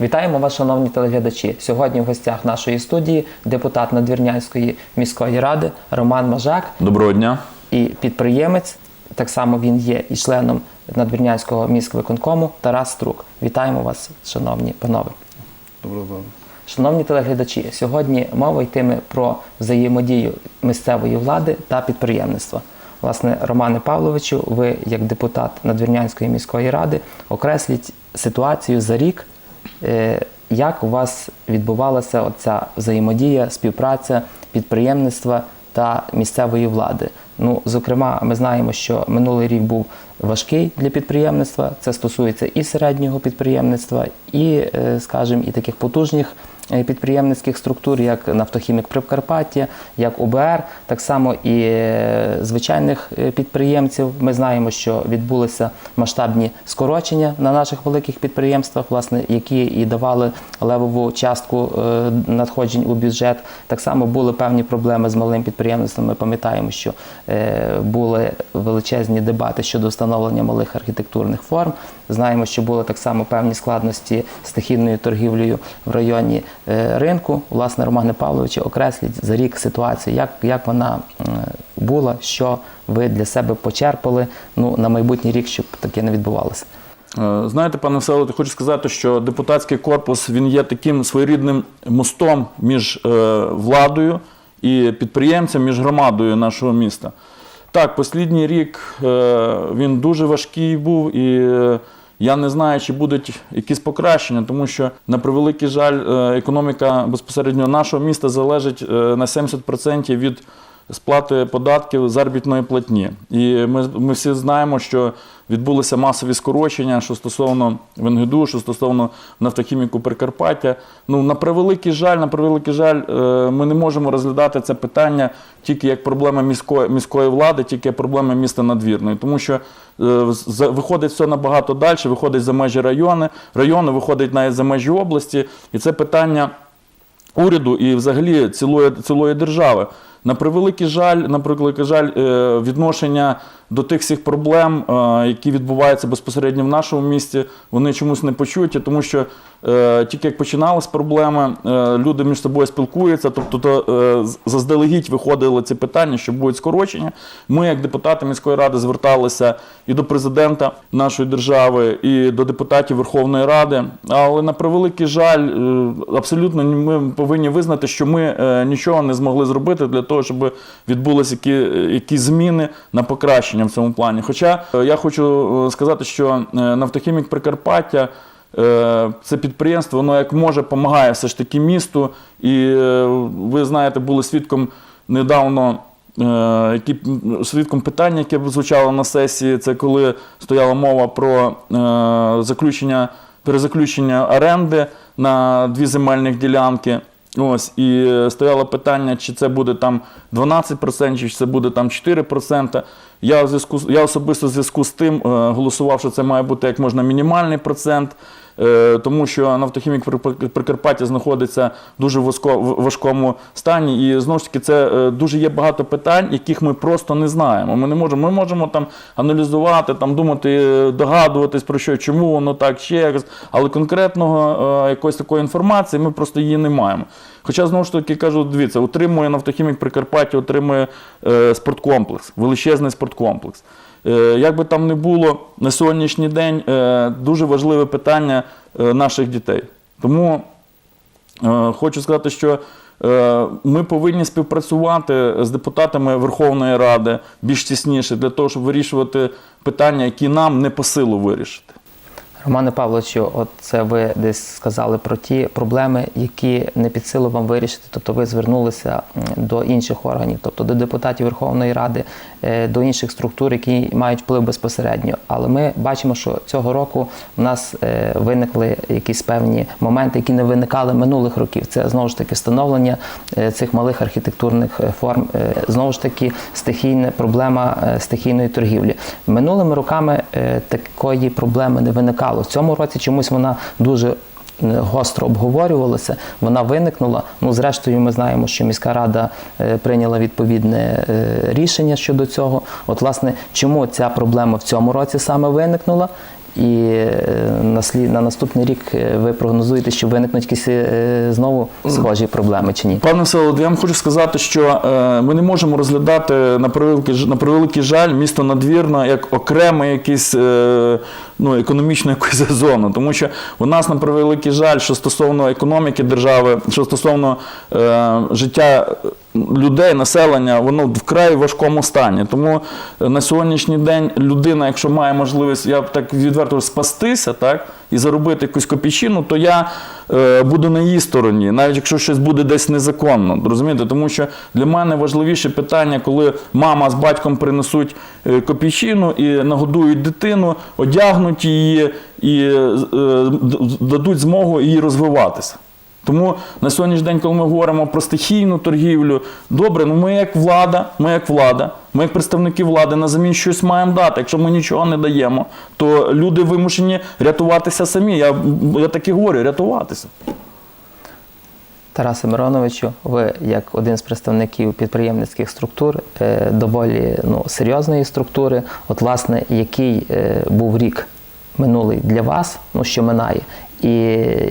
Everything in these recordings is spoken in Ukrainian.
Вітаємо вас, шановні телеглядачі. Сьогодні в гостях нашої студії депутат Надвірнянської міської ради Роман Мажак Доброго дня. і підприємець. Так само він є і членом Надвірнянського міськвиконкому Тарас Струк. Вітаємо вас, шановні панове. Доброго дня. Шановні телеглядачі, сьогодні мова йтиме про взаємодію місцевої влади та підприємництва. Власне, Романе Павловичу, ви, як депутат Надвірнянської міської ради, окресліть ситуацію за рік, як у вас відбувалася оця взаємодія, співпраця підприємництва та місцевої влади. Ну, зокрема, ми знаємо, що минулий рік був важкий для підприємництва. Це стосується і середнього підприємництва, і, е, скажімо, і таких потужних е, підприємницьких структур, як Нафтохімік Прикарпаття, як ОБР, так само і е, звичайних е, підприємців. Ми знаємо, що відбулися масштабні скорочення на наших великих підприємствах, власне, які і давали левову частку е, надходжень у бюджет. Так само були певні проблеми з малим підприємництвом. Ми пам'ятаємо, що е, були величезні дебати щодо встановлення малих архітектурних форм. Знаємо, що були так само певні складності стихійною торгівлею в районі е, ринку. Власне, Романе Павловичу, окресліть за рік ситуацію, як, як вона е, була, що ви для себе почерпали ну, на майбутній рік, щоб таке не відбувалося. Е, Знаєте, пане Вселоте, хочу сказати, що депутатський корпус він є таким своєрідним мостом між е, владою і підприємцем, між громадою нашого міста. Так, послідній рік е, він дуже важкий був, і е, я не знаю, чи будуть якісь покращення, тому що, на превеликий жаль, е, економіка безпосередньо нашого міста залежить е, на 70% від сплати податків заробітної платні. І ми, ми всі знаємо, що відбулися масові скорочення, що стосовно Венгеду, що стосовно нафтохіміку Прикарпаття. Ну, на превеликий жаль, на превеликий жаль, е, ми не можемо розглядати це питання тільки як проблема міської, міської влади, тільки як проблема міста надвірної. Тому що е, виходить все набагато далі, виходить за межі району, району, виходить навіть за межі області. І це питання уряду і взагалі цілої, цілої держави. На превеликий жаль, на превеликий жаль, е, відношення до тих всіх проблем, е, які відбуваються безпосередньо в нашому місті, вони чомусь не почуті, тому що е, тільки як починалась проблема, е, люди між собою спілкуються, тобто то, заздалегідь виходили ці питання, що будуть скорочення. Ми, як депутати міської ради, зверталися і до президента нашої держави, і до депутатів Верховної Ради. Але на превеликий жаль, абсолютно ми повинні визнати, що ми нічого не змогли зробити для того, щоб відбулися які, якісь зміни на покращення в цьому плані. Хоча е, я хочу е, сказати, що е, Нафтохімік Прикарпаття. Це підприємство, воно як може допомагає все ж таки місту. І ви знаєте, були свідком недавно які, свідком питання, яке звучало на сесії. Це коли стояла мова про заключення, перезаключення оренди на дві земельних ділянки. Ось, і е, стояло питання, чи це буде там 12%, чи це буде там 4%. Я, в зв'язку, я особисто в зв'язку з тим е, голосував, що це має бути як можна мінімальний процент, тому що нафтохімік Прикарпаття знаходиться в дуже важкому стані. І знову ж таки, це е, дуже є багато питань, яких ми просто не знаємо. Ми не можемо, ми можемо там аналізувати, там думати, е, догадуватись про що, чому воно так, ще якось, але конкретного е, якоїсь такої інформації ми просто її не маємо. Хоча знову ж таки кажу, дивіться, утримує нафтохімік Прикарпаття, утримує е, спорткомплекс, величезний спорткомплекс. Е, як би там не було, на сьогоднішній день е, дуже важливе питання е, наших дітей. Тому хочу сказати, що ми повинні співпрацювати з депутатами Верховної Ради більш тісніше для того, щоб вирішувати питання, які нам не по силу вирішити. Романе Павловичу, от це ви десь сказали про ті проблеми, які не під силу вам вирішити. Тобто ви звернулися до інших органів, тобто до депутатів Верховної Ради, е, до інших структур, які мають вплив безпосередньо. Але ми бачимо, що цього року в нас е, виникли якісь певні моменти, які не виникали минулих років. Це знову ж таки встановлення е, цих малих архітектурних форм, знову ж таки стихійна проблема стихійної торгівлі. Минулими роками такої проблеми не виникало. В цьому році чомусь вона дуже е, гостро обговорювалася, вона виникнула. Ну, зрештою, ми знаємо, що міська рада е, прийняла відповідне е, рішення щодо цього. От, власне, чому ця проблема в цьому році саме виникнула? І на, наступний рік ви прогнозуєте, що виникнуть якісь знову схожі проблеми чи ні? Пане Всеволоде, я вам хочу сказати, що ми не можемо розглядати на превеликий, на превеликий жаль місто надвірна як окреме якийсь ну, економічну якусь зону. Тому що у нас на превеликий жаль, що стосовно економіки держави, що стосовно е, життя людей, населення, воно вкрай важкому стані. Тому е, на сьогоднішній день людина, якщо має можливість, я б так відверто спастися, так, і заробити якусь копійчину, то я е, буду на її стороні, навіть якщо щось буде десь незаконно. Розумієте? Тому що для мене важливіше питання, коли мама з батьком принесуть е, копійчину і нагодують дитину, одягнуть її і е, дадуть змогу її розвиватися. Тому на сьогоднішній день, коли ми говоримо про стихійну торгівлю, добре, ну ми як влада, ми як влада, ми як представники влади на замін щось маємо дати. Якщо ми нічого не даємо, то люди вимушені рятуватися самі. Я, я так і говорю, рятуватися. Тарасе Мироновичу, ви як один з представників підприємницьких структур, е, доволі ну, серйозної структури. От, власне, який е, був рік минулий для вас, ну що минає, і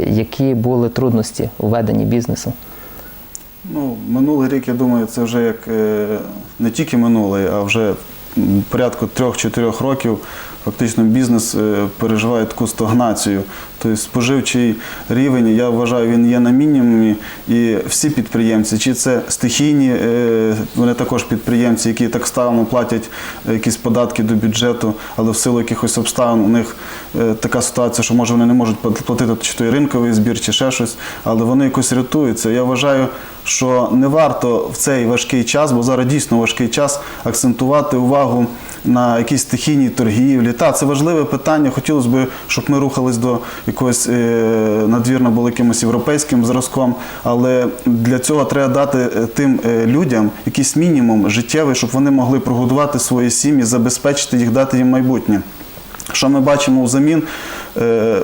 які були трудності у веденні бізнесу? Ну, минулий рік, я думаю, це вже як е, не тільки минулий, а вже порядку трьох-чотирьох років фактично бізнес е, переживає таку стагнацію. Тобто споживчий рівень, я вважаю, він є на мінімумі. І всі підприємці, чи це стихійні, е, вони також підприємці, які так само платять якісь податки до бюджету, але в силу якихось обставин у них така ситуація, що може вони не можуть платити чи той ринковий збір, чи ще щось, але вони якось рятуються. Я вважаю, що не варто в цей важкий час, бо зараз дійсно важкий час, акцентувати увагу на якійсь стихійній торгівлі. Та, це важливе питання. Хотілося б, щоб ми рухались до якогось е, надвірно було якимось європейським зразком, але для цього треба дати е, тим е, людям якийсь мінімум життєвий, щоб вони могли прогодувати свої сім'ї, забезпечити їх, дати їм майбутнє. Що ми бачимо взамін,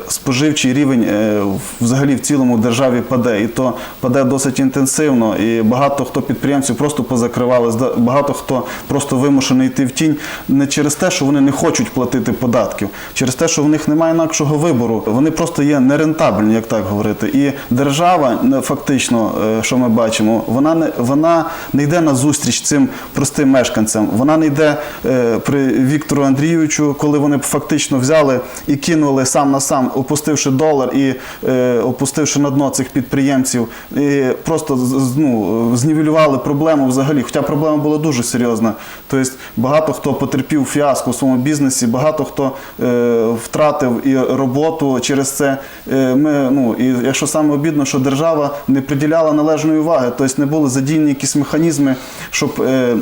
споживчий рівень е, взагалі в цілому державі паде, і то паде досить інтенсивно. І багато хто підприємців просто позакривали, багато хто просто вимушений йти в тінь не через те, що вони не хочуть платити податків, через те, що в них немає інакшого вибору. Вони просто є нерентабельні, як так говорити. І держава не- фактично, е, що ми бачимо, вона не вона не йде на зустріч цим простим мешканцям. Вона не йде е, при Віктору Андрійовичу, коли вони фактично взяли і кинули сам на сам, опустивши долар і е, опустивши на дно цих підприємців, і просто ну, знівелювали проблему взагалі. Хоча проблема була дуже серйозна. Тобто багато хто потерпів фіаско в своєму бізнесі, багато хто е, втратив і роботу через це. Е, ми, ну, і якщо саме обідно, що держава не приділяла належної уваги, тобто не були задіяні якісь механізми, щоб. Е,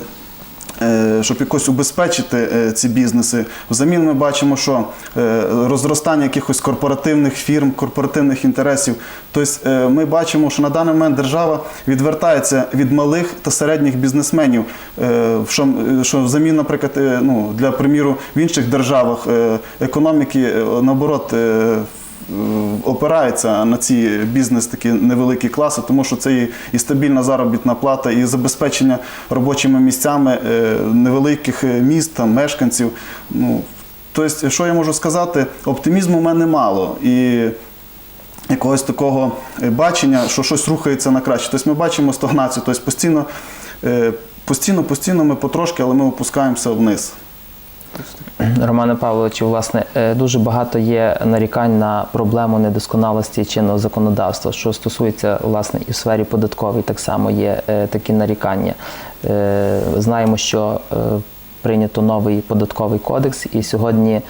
щоб якось убезпечити е, ці бізнеси. Взамін ми бачимо, що е, розростання якихось корпоративних фірм, корпоративних інтересів. Тобто е, ми бачимо, що на даний момент держава відвертається від малих та середніх бізнесменів. Е, Що, взамін, наприклад, е, ну, для приміру, в інших державах е, економіки е, наоборот. Е, опирається на ці бізнес такі невеликі класи, тому що це і, стабільна заробітна плата, і забезпечення робочими місцями е, невеликих е, міст, там, мешканців. Ну, тобто, що я можу сказати, оптимізму в мене мало. І якогось такого бачення, що щось рухається на краще. Тобто ми бачимо стагнацію, тобто постійно, постійно, постійно ми потрошки, але ми опускаємося вниз. Романе Павловичу, власне, е, дуже багато є нарікань на проблему недосконалості чинного законодавства. Що стосується власне і в сфері податковій, так само є е, такі нарікання. Е, Знаємо, що прийнято новий податковий кодекс, і сьогодні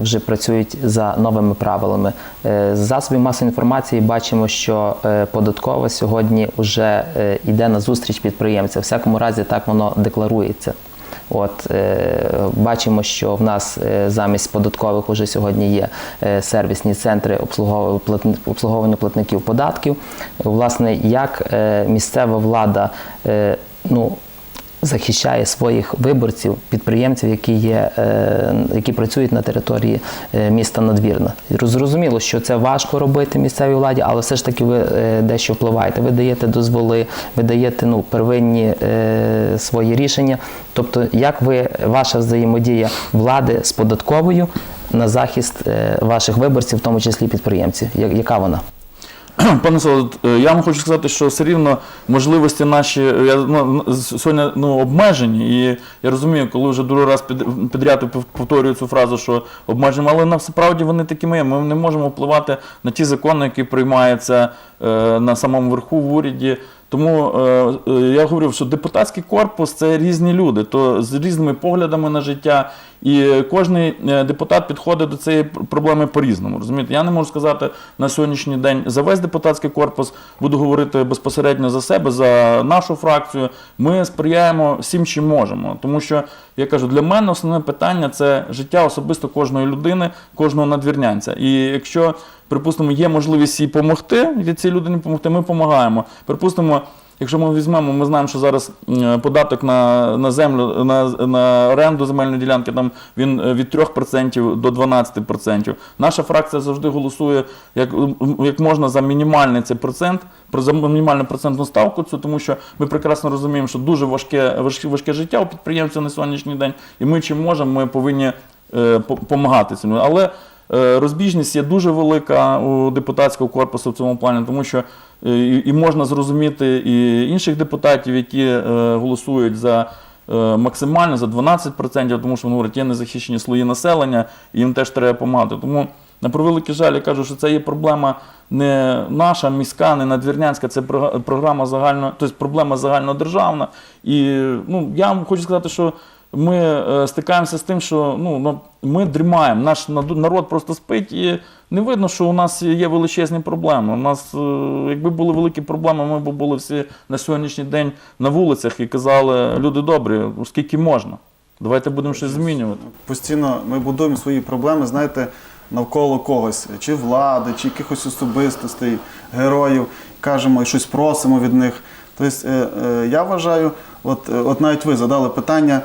вже працюють за новими правилами. З засобів масової інформації бачимо, що податкова сьогодні вже йде на зустріч підприємця. В всякому разі, так воно декларується. От е, бачимо, що в нас е, замість податкових уже сьогодні є е, сервісні центри обслуговування платни- обслуговування платників податків. Власне, як місцева влада ну, захищає своїх виборців, підприємців, які є, е, які працюють на території е, міста Надвірна. Зрозуміло, що це важко робити місцевій владі, але все ж таки ви е, дещо впливаєте. Ви даєте дозволи, ви даєте ну, первинні свої рішення. Тобто, як ви ваша взаємодія влади з податковою на захист ваших виборців, в тому числі підприємців? Яка вона? Пане Солод, е, я вам хочу сказати, що все рівно можливості наші е, я, ну, сьогодні ну, обмежені. І я розумію, коли вже другий раз під, підряд пов- повторюю цю фразу, що обмежені, але насправді вони такими є. Ми не можемо впливати на ті закони, які приймаються е, на самому верху в уряді. Тому е, е, я говорив, що депутатський корпус це різні люди, то з різними поглядами на життя, і кожен депутат підходить до цієї проблеми по-різному. Розумієте, я не можу сказати на сьогоднішній день за весь депутатський корпус, буду говорити безпосередньо за себе, за нашу фракцію. Ми сприяємо всім, чим можемо. Тому що я кажу, для мене основне питання це життя особисто кожної людини, кожного надвірнянця. І якщо припустимо, є можливість їй допомогти, і цій людині допомогти, ми допомагаємо. Припустимо, якщо ми візьмемо, ми знаємо, що зараз податок на, на землю, на, на оренду земельної ділянки, там він е, від 3% до 12%. Наша фракція завжди голосує як, як можна за мінімальний цей процент, про за мінімальну процентну ставку цю, тому що ми прекрасно розуміємо, що дуже важке, важке, важке життя у підприємців на сьогоднішній день, і ми чим можемо, ми повинні допомагати цьому. Але Е, Розбіжність є дуже велика у депутатського корпусу в цьому плані, тому що е, і можна зрозуміти і інших депутатів, які е, голосують за е, максимально за 12%, тому що вони говорять, є незахищені слої населення, і їм теж треба допомагати. Тому на превеликий жаль, я кажу, що це є проблема не наша, міська, не надвірнянська, це програма загально, тобто проблема загальнодержавна. І ну, я вам хочу сказати, що ми е, стикаємося з тим, що ну, ми дрімаємо, наш народ просто спить, і не видно, що у нас є величезні проблеми. У нас, е, якби були великі проблеми, ми б були всі на сьогоднішній день на вулицях і казали, люди добрі, скільки можна. Давайте будемо щось змінювати. Постійно ми будуємо свої проблеми, знаєте, навколо когось, чи влади, чи якихось особистостей, героїв, кажемо і щось просимо від них. Тобто, е, я вважаю, от, от навіть ви задали питання,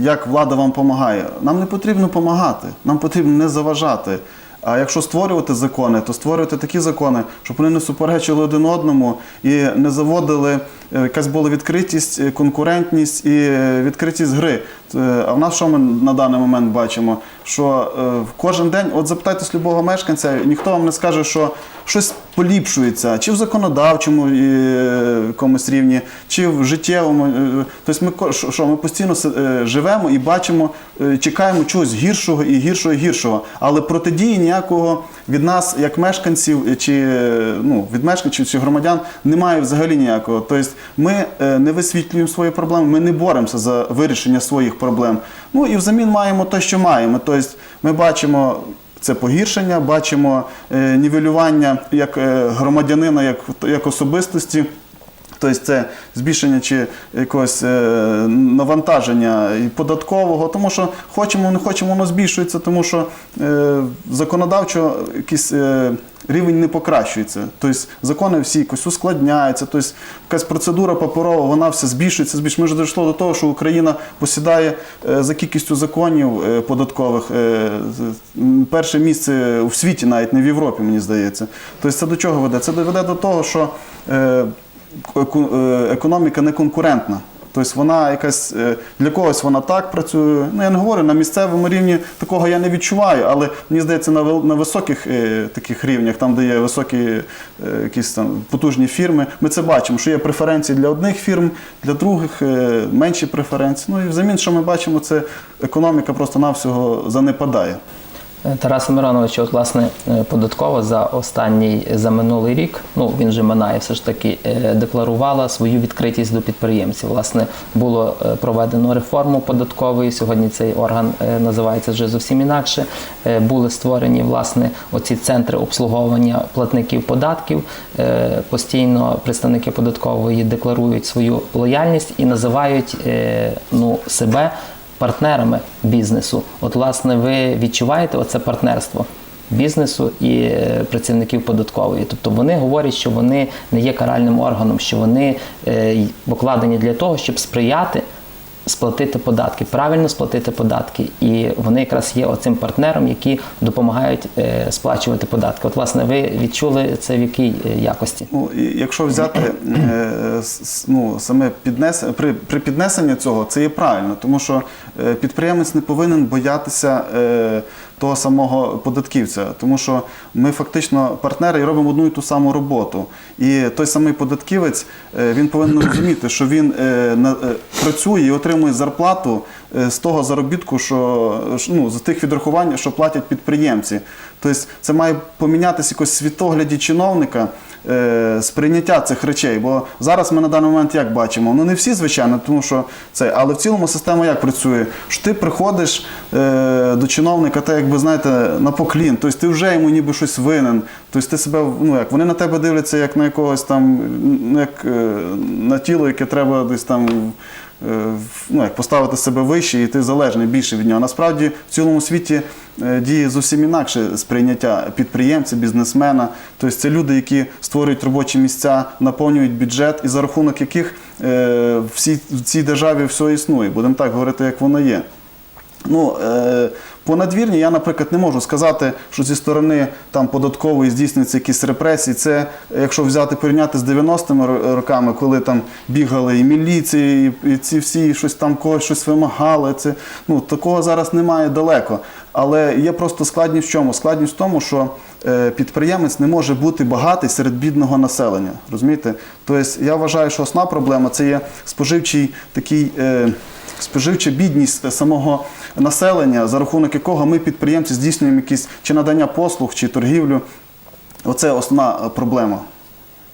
як влада вам допомагає. Нам не потрібно допомагати, нам потрібно не заважати. А якщо створювати закони, то створювати такі закони, щоб вони не суперечили один одному і не заводили е, якась була відкритість, е, конкурентність і е, відкритість гри. Е, А в нас що ми на даний момент бачимо? Що е, кожен день, от запитайтесь любого мешканця, ніхто вам не скаже, що щось поліпшується, чи в законодавчому е, якомусь рівні, чи в життєвому. е, Тобто ми що, ми постійно е, живемо і бачимо, е, чекаємо чогось гіршого і гіршого і гіршого. Але протидії ніякого від нас, як мешканців, е, чи е, ну, від мешканців чи громадян, немає взагалі ніякого. Тобто ми е, не висвітлюємо свої проблеми, ми не боремося за вирішення своїх проблем. Ну і взамін маємо те, що маємо. Тобто ми бачимо. Це погіршення, бачимо е, нівелювання як е, громадянина, як, як особистості. Тобто це збільшення чи якогось е, навантаження і податкового, тому що хочемо, не хочемо, воно збільшується, тому що е, законодавчо якийсь е, рівень не покращується. Тобто закони всі якось ускладняються, тобто якась процедура паперова, вона все збільшується, збільшується. Ми вже дійшло до того, що Україна посідає за кількістю законів податкових перше місце в світі, навіть не в Європі, мені здається. Тобто це до чого веде? Це доведе до того, що економіка не конкурентна. Тобто вона якась е, для когось вона так працює. Ну я не говорю на місцевому рівні такого я не відчуваю, але мені здається, на на високих е, таких рівнях, там де є високі е, якісь там потужні фірми, ми це бачимо, що є преференції для одних фірм, для других е, менші преференції. Ну і взамін, що ми бачимо, це економіка просто-навсього занепадає. Тарас Миронович, от власне е, податкова за останній за минулий рік, ну він же минає, все ж таки е, декларувала свою відкритість до підприємців. Власне, було е, проведено реформу податкової. Сьогодні цей орган е, називається вже зовсім інакше. Е, Були створені власне оці центри обслуговування платників податків. Е, Постійно представники податкової декларують свою лояльність і називають е, ну себе партнерами бізнесу. От, власне, ви відчуваєте оце партнерство бізнесу і е, працівників податкової. Тобто вони говорять, що вони не є каральним органом, що вони е, покладені для того, щоб сприяти. Сплатити податки, правильно сплатити податки, і вони якраз є оцим партнером, які допомагають е, сплачувати податки. От, власне, ви відчули це в якій е, якості? Ну, якщо взяти е, ну, саме піднес... при, при піднесенні цього, це є правильно, тому що підприємець не повинен боятися того самого податківця, тому що ми фактично партнери і робимо одну і ту саму роботу. І той самий податківець е, він повинен розуміти, що він е, е, працює і отримує зарплату з того заробітку, що ну, з тих відрахувань, що платять підприємці. Тобто це має помінятися якось світогляді чиновника. Е, Сприйняття цих речей, бо зараз ми на даний момент як бачимо, ну не всі, звичайно, тому що це, але в цілому система як працює? Що ти приходиш е, до чиновника, та якби знаєте, на поклін, тобто ти вже йому ніби щось винен. Тобто ти себе, ну як вони на тебе дивляться як на якогось там, ну як е, на тіло, яке треба десь там. Е, Ну, як поставити себе вище, і ти залежний більше від нього. Насправді в цілому світі е, діє зовсім інакше сприйняття підприємця, бізнесмена. Тобто це люди, які створюють робочі місця, наповнюють бюджет, і за рахунок яких е, в цій державі все існує. Будемо так говорити, як воно є. Ну, по надвірні я, наприклад, не можу сказати, що зі сторони там податкової здійснюються якісь репресії. Це, якщо взяти порівняти з 90-ми роками, коли там бігали і міліції, і, ці всі щось там когось щось вимагали. Це ну такого зараз немає далеко. Але є просто складність в чому? Складність в тому, що е, підприємець не може бути багатий серед бідного населення. Розумієте? Тобто я вважаю, що основна проблема це є споживчий такий. Споживча бідність самого населення, за рахунок якого ми, підприємці, здійснюємо якісь чи надання послуг, чи торгівлю. Оце основна е, проблема,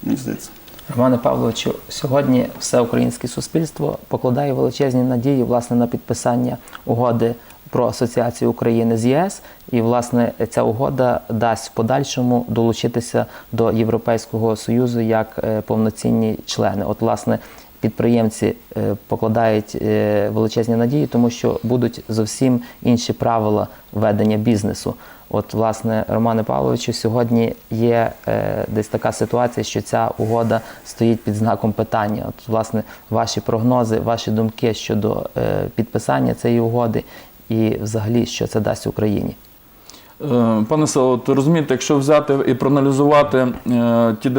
мені здається. Романе Павловичу, сьогодні все українське суспільство покладає величезні надії власне на підписання угоди про асоціацію України з ЄС, і власне ця угода дасть в подальшому долучитися до Європейського союзу як е, повноцінні члени. От, власне, підприємці е, покладають е, величезні надії, тому що будуть зовсім інші правила ведення бізнесу. От, власне, Романе Павловичу, сьогодні є е, десь така ситуація, що ця угода стоїть під знаком питання. От, власне, ваші прогнози, ваші думки щодо е, підписання цієї угоди і взагалі, що це дасть Україні. Е, Пане Село, розумієте, якщо взяти і проаналізувати ті,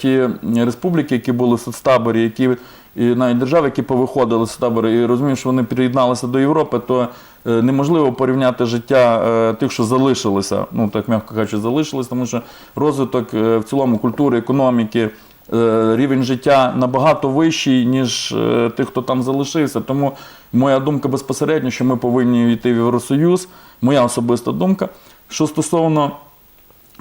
ті республіки, які були в соцтаборі, які і навіть держави, які повиходили з соцтабору, і розуміємо, що вони приєдналися до Європи, то е, неможливо порівняти життя е, тих, що залишилися, ну так м'яко кажучи, залишились, тому що розвиток е, в цілому культури, економіки. Рівень життя набагато вищий, ніж тих, хто там залишився. Тому моя думка безпосередньо, що ми повинні йти в Євросоюз. Моя особиста думка. Що стосовно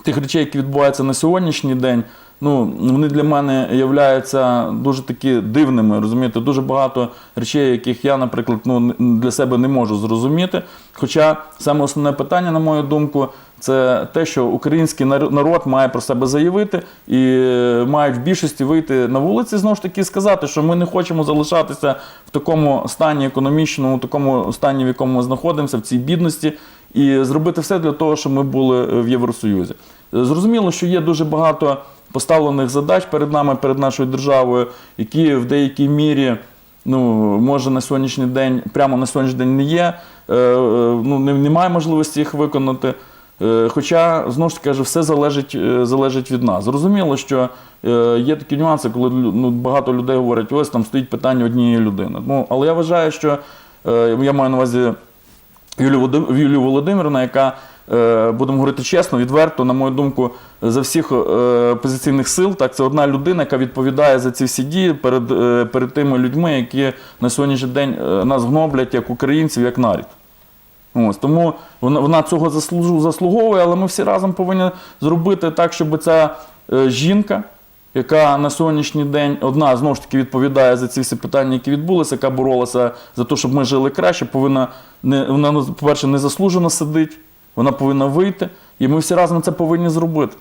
тих речей, які відбуваються на сьогоднішній день, ну вони для мене являються дуже такі дивними. Розумієте, дуже багато речей, яких я, наприклад, ну для себе не можу зрозуміти. Хоча саме основне питання, на мою думку, це те, що український народ має про себе заявити і мають в більшості вийти на вулиці знову ж таки сказати, що ми не хочемо залишатися в такому стані економічному, в такому стані, в якому ми знаходимося, в цій бідності, і зробити все для того, щоб ми були в Євросоюзі. Зрозуміло, що є дуже багато поставлених задач перед нами, перед нашою державою, які в деякій мірі. Ну, може на сьогоднішній день, прямо на сьогоднішній день не є, е, е, ну, немає можливості їх виконати. Е, Хоча, знову ж таки, все залежить, залежить від нас. Зрозуміло, що є такі нюанси, коли ну, багато людей говорять, ось там стоїть питання однієї людини. Ну, але я вважаю, що я маю на увазі Юлію, Володим- Володимирівну, яка, будемо говорити чесно, відверто, на мою думку, за всіх е, опозиційних сил, так, це одна людина, яка відповідає за ці всі дії перед, е, перед тими людьми, які на сьогоднішній день е, нас гноблять як українців, як нарід. Ось, тому вона, вона цього заслуговує, але ми всі разом повинні зробити так, щоб ця е, жінка, яка на сьогоднішній день одна знову ж таки відповідає за ці всі питання, які відбулися, яка боролася за те, щоб ми жили краще, повинна не вона, ну, по-перше, незаслужено сидить, вона повинна вийти, і ми всі разом це повинні зробити.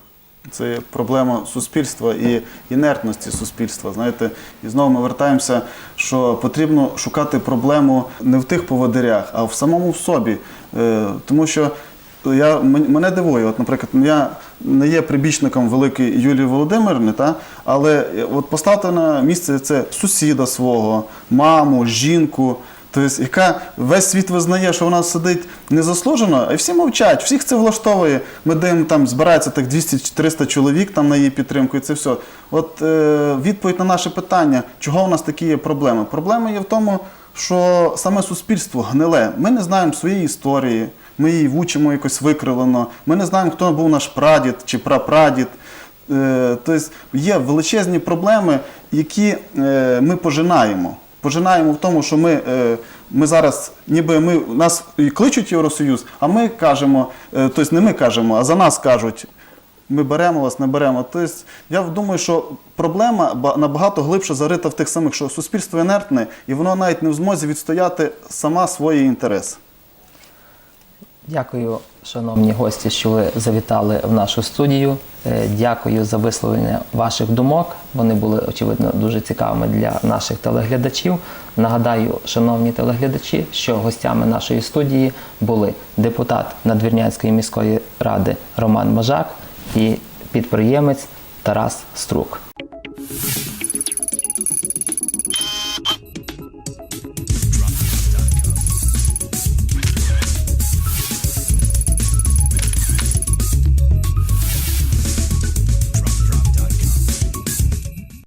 Це проблема суспільства і інертності суспільства. Знаєте, і знову ми вертаємося, що потрібно шукати проблему не в тих поводирях, а в самому собі. Е, Тому що я, мене дивує, от, наприклад, я не є прибічником великої Юлії Володимирівни, та, але е, от поставте на місце це сусіда свого, маму, жінку. Тобто, яка весь світ визнає, що вона сидить незаслужено, а всі мовчать, всіх це влаштовує. Ми дивимо, там збирається так 200-300 чоловік там на її підтримку, і це все. От е, відповідь на наше питання, чого у нас такі є проблеми? Проблема є в тому, що саме суспільство гниле. Ми не знаємо своєї історії, ми її вчимо якось викривлено. Ми не знаємо, хто був наш прадід чи прапрадід. Е, Тобто є величезні проблеми, які е, ми пожинаємо. Пожинаємо в тому, що ми, е, ми зараз, ніби ми нас кличуть Євросоюз, а ми кажемо, е, тобто не ми кажемо, а за нас кажуть. Ми беремо вас, не беремо. Тобто, я думаю, що проблема ба- набагато глибше зарита в тих самих, що суспільство інертне, і воно навіть не в змозі відстояти сама свої інтереси. Дякую, шановні гості, що ви завітали в нашу студію. Е, Дякую за висловлення ваших думок. Вони були очевидно дуже цікавими для наших телеглядачів. Нагадаю, шановні телеглядачі, що гостями нашої студії були депутат Надвірнянської міської ради Роман Можак і підприємець Тарас Струк.